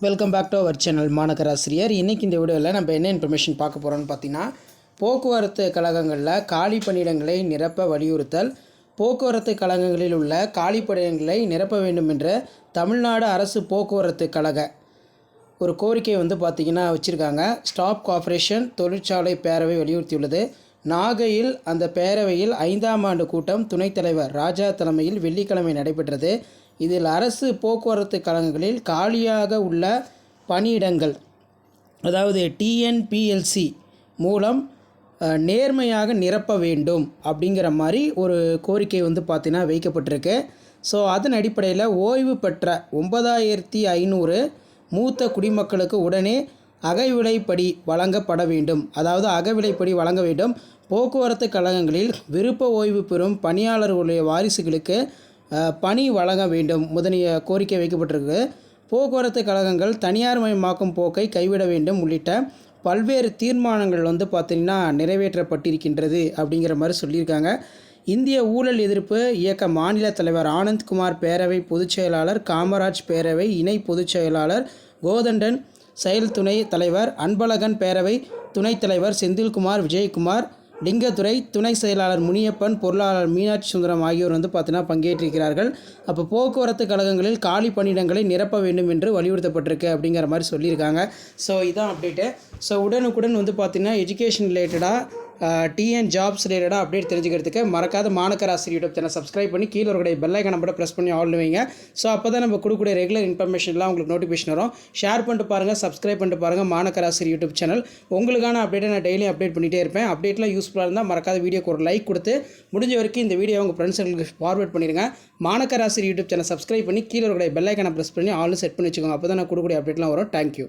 Welcome back to our channel மாநகராசிரியர் இன்றைக்கி இந்த வீடியோவில் நம்ம என்ன இன்ஃபர்மேஷன் பார்க்க போகிறோம்னு பார்த்தீங்கன்னா போக்குவரத்து கழகங்களில் காலி பணியிடங்களை நிரப்ப வலியுறுத்தல் போக்குவரத்து கழகங்களில் உள்ள காலி பணியிடங்களை நிரப்ப வேண்டும் என்ற தமிழ்நாடு அரசு போக்குவரத்து கழக ஒரு கோரிக்கை வந்து பார்த்திங்கன்னா வச்சுருக்காங்க. ஸ்டாப் கார்ப்பரேஷன் தொழிற்சாலை பேரவை வலியுறுத்தியுள்ளது. நாகையில் அந்த பேரவையில் ஐந்தாம் ஆண்டு கூட்டம் துணைத் தலைவர் ராஜா தலைமையில் வெள்ளிக்கிழமை நடைபெற்றது. இதில் அரசு போக்குவரத்து கழகங்களில் காலியாக உள்ள பணியிடங்கள் அதாவது டிஎன்பிஎல்சி மூலம் நேர்மையாக நிரப்ப வேண்டும் அப்படிங்கிற மாதிரி ஒரு கோரிக்கை வந்து பார்த்திங்கன்னா வைக்கப்பட்டிருக்கு. ஸோ அதன் அடிப்படையில் ஓய்வு பெற்ற ஒன்பதாயிரத்தி ஐநூறு மூத்த குடிமக்களுக்கு உடனே அகவிலைப்படி வழங்கப்பட வேண்டும். அதாவது அகவிலைப்படி வழங்க வேண்டும். போக்குவரத்து கழகங்களில் விருப்ப ஓய்வு பெறும் பணியாளர்களுடைய வாரிசுகளுக்கு பணி வழங்க வேண்டும். முதலிய கோரிக்கை வைக்கப்பட்டிருக்கு. போக்குவரத்து கழகங்கள் தனியார் மயமாக்கும் போக்கை கைவிட வேண்டும் உள்ளிட்ட பல்வேறு தீர்மானங்கள் வந்து பார்த்திங்கன்னா நிறைவேற்றப்பட்டிருக்கின்றது அப்படிங்கிற மாதிரி சொல்லியிருக்காங்க. இந்திய ஊழல் எதிர்ப்பு இயக்க மாநில தலைவர் ஆனந்த்குமார் பேரவை பொதுச் செயலாளர் காமராஜ் பேரவை இணை பொதுச் செயலாளர் கோதண்டன் செயல் துணை தலைவர் அன்பழகன் பேரவை துணைத் தலைவர் செந்தில்குமார் விஜயகுமார் லிங்கத்துறை துணை செயலாளர் முனியப்பன் பொருளாளர் மீனாட்சி சுந்தரம் ஆகியோர் வந்து பார்த்தீங்கன்னா பங்கேற்றிருக்கிறார்கள். அப்போ போக்குவரத்து கழகங்களில் காலி பணியிடங்களை நிரப்ப வேண்டும் என்று வலியுறுத்தப்பட்டிருக்கு அப்படிங்கிற மாதிரி சொல்லியிருக்காங்க. ஸோ இதான் அப்டேட்டு ஸோ உடனுக்குடன் வந்து பார்த்திங்கன்னா எஜுகேஷன் ரிலேட்டடாக டிஎன் ஜாப்ஸ் ரிலேட்டடாக அப்டேட் தெரிஞ்சுக்கிறதுக்கு மறக்காத மாணக்கராசிரியர் யூடியூப் சேனல் சப்ஸ்கிரைப் பண்ணி கீழே ஒரு கடை ஐக்கனை மட்டும் ப்ரெஸ் பண்ணி ஆல் வைங்க. ஸோ அப்போ தான் நம்ம கொடுக்கக்கூடிய ரெகுலர் இன்ஃபர்மேஷன்லாம் உங்களுக்கு நோட்டிஃபிகேஷன் வரும். ஷேர் பண்ணிட்டு பாருங்கள் சப்ஸ்கிரைப் பண்ணிட்டு பாருங்கள் மாணக்கராசிரியர் யூடியூப் சேனல். உங்களுக்கான அப்டேட்டை நான் டெய்லி அப்டேட் பண்ணிகிட்டே இருப்பேன். அப்டேட்லாம் யூஸ்ஃபுல்லாக இருந்தால் மறக்காத வீடியோக்கு ஒரு லைக் கொடுத்து முடிஞ்ச வரைக்கும் இந்த வீடியோ உங்கள் ஃப்ரெண்ட்ஸுங்களுக்கு ஃபார்வர்ட் பண்ணிடுங்க மாணக்கராசிரியர் யூடியூப் சேனல் சப்ஸ்கிரைப் பண்ணி கீழே ஒரு பெல் ஐக்கனை ப்ரெஸ் பண்ணி ஆல் செட் பண்ணி வச்சுக்கோங்க. அப்போ தான் நான் கொடுக்கக்கூடிய அப்டேட்லாம் வரும். தேங்க்யூ